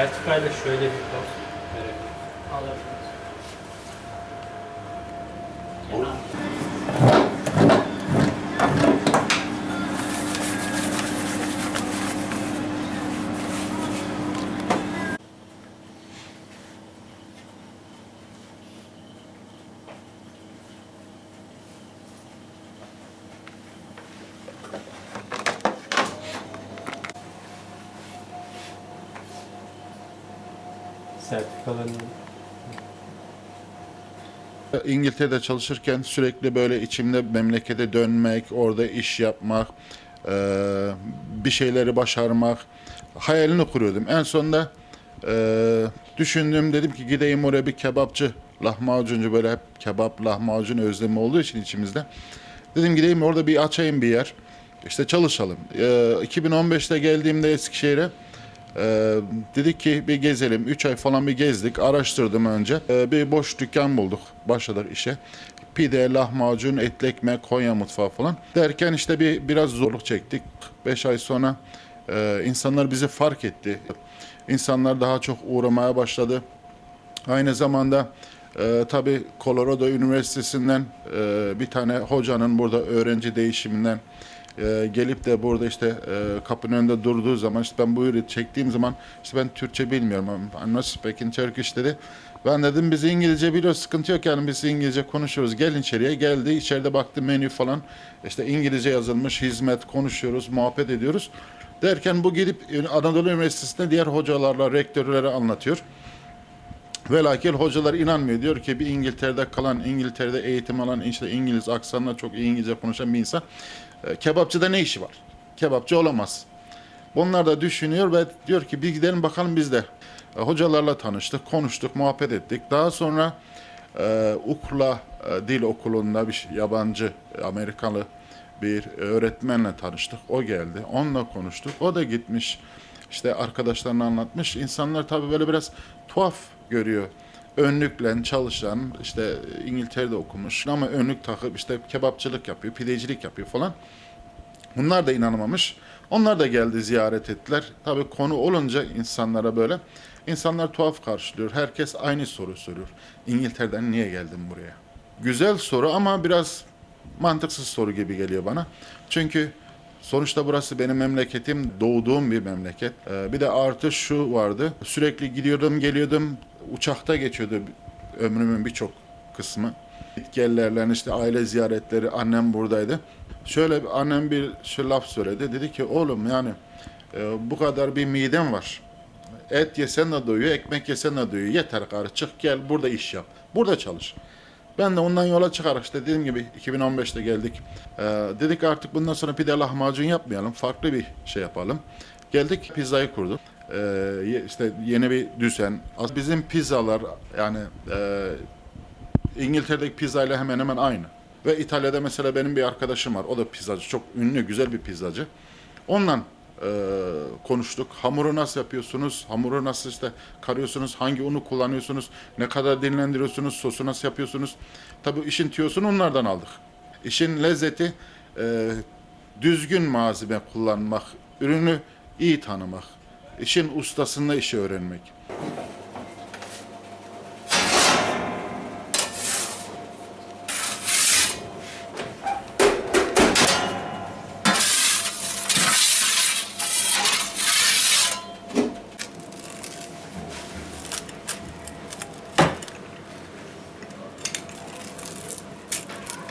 Vertikayla şöyle bir poz verebiliriz. Alabiliriz. Sertifikalarını İngiltere'de çalışırken sürekli böyle içimde memlekete dönmek, orada iş yapmak, eee, bir şeyleri başarmak hayalini kuruyordum. En sonunda eee, düşündüm dedim ki gideyim oraya bir kebapçı, lahmacuncu böyle hep kebap, lahmacun özlemi olduğu için içimizde. Dedim gideyim orada bir açayım bir yer. İşte çalışalım. Eee, 2015'te geldiğimde Eskişehir'e ee, dedik ki bir gezelim. 3 ay falan bir gezdik. Araştırdım önce. Ee, bir boş dükkan bulduk. Başladık işe. Pide, lahmacun, etli ekmek, Konya mutfağı falan. Derken işte bir biraz zorluk çektik. 5 ay sonra e, insanlar bizi fark etti. İnsanlar daha çok uğramaya başladı. Aynı zamanda e, tabii Colorado Üniversitesi'nden e, bir tane hocanın burada öğrenci değişiminden e, gelip de burada işte e, kapının önünde durduğu zaman işte ben bu çektiğim zaman işte ben Türkçe bilmiyorum. I'm not speaking Turkish dedi. Ben dedim biz İngilizce biliyoruz sıkıntı yok yani biz İngilizce konuşuyoruz. Gelin içeriye geldi içeride baktı menü falan işte İngilizce yazılmış hizmet konuşuyoruz muhabbet ediyoruz. Derken bu gidip Anadolu Üniversitesi'nde diğer hocalarla rektörlere anlatıyor. Velakil hocalar inanmıyor. Diyor ki bir İngiltere'de kalan, İngiltere'de eğitim alan, işte İngiliz aksanla çok iyi İngilizce konuşan bir insan e, kebapçıda ne işi var? Kebapçı olamaz. Bunlar da düşünüyor ve diyor ki bir gidelim bakalım biz de. E, Hocalarla tanıştık, konuştuk, muhabbet ettik. Daha sonra e, UKLA e, Dil Okulu'nda bir yabancı, Amerikalı bir öğretmenle tanıştık. O geldi, onunla konuştuk. O da gitmiş, işte arkadaşlarına anlatmış. İnsanlar tabii böyle biraz tuhaf görüyor. Önlükle çalışan, işte İngiltere'de okumuş ama önlük takıp işte kebapçılık yapıyor, pidecilik yapıyor falan. Bunlar da inanamamış. Onlar da geldi ziyaret ettiler. Tabii konu olunca insanlara böyle insanlar tuhaf karşılıyor. Herkes aynı soru soruyor. İngiltere'den niye geldin buraya? Güzel soru ama biraz mantıksız soru gibi geliyor bana. Çünkü sonuçta burası benim memleketim, doğduğum bir memleket. Ee, bir de artı şu vardı. Sürekli gidiyordum, geliyordum. Uçakta geçiyordu ömrümün birçok kısmı. Gitgellerle işte aile ziyaretleri, annem buradaydı. Şöyle annem bir şu laf söyledi. Dedi ki oğlum yani e, bu kadar bir midem var. Et yesen de doyuyor, ekmek yesen de doyuyor. Yeter karı çık gel burada iş yap. Burada çalış. Ben de ondan yola çıkarak işte dediğim gibi 2015'te geldik. Ee, dedik artık bundan sonra pide lahmacun yapmayalım. Farklı bir şey yapalım. Geldik pizzayı kurduk. Ee, işte yeni bir düzen. Bizim pizzalar yani e, İngiltere'deki pizzayla hemen hemen aynı. Ve İtalya'da mesela benim bir arkadaşım var. O da pizzacı. Çok ünlü, güzel bir pizzacı. Onunla e, konuştuk. Hamuru nasıl yapıyorsunuz? Hamuru nasıl işte karıyorsunuz? Hangi unu kullanıyorsunuz? Ne kadar dinlendiriyorsunuz? Sosu nasıl yapıyorsunuz? Tabii işin tüyosunu onlardan aldık. İşin lezzeti e, düzgün malzeme kullanmak, ürünü iyi tanımak, işin ustasını işi öğrenmek.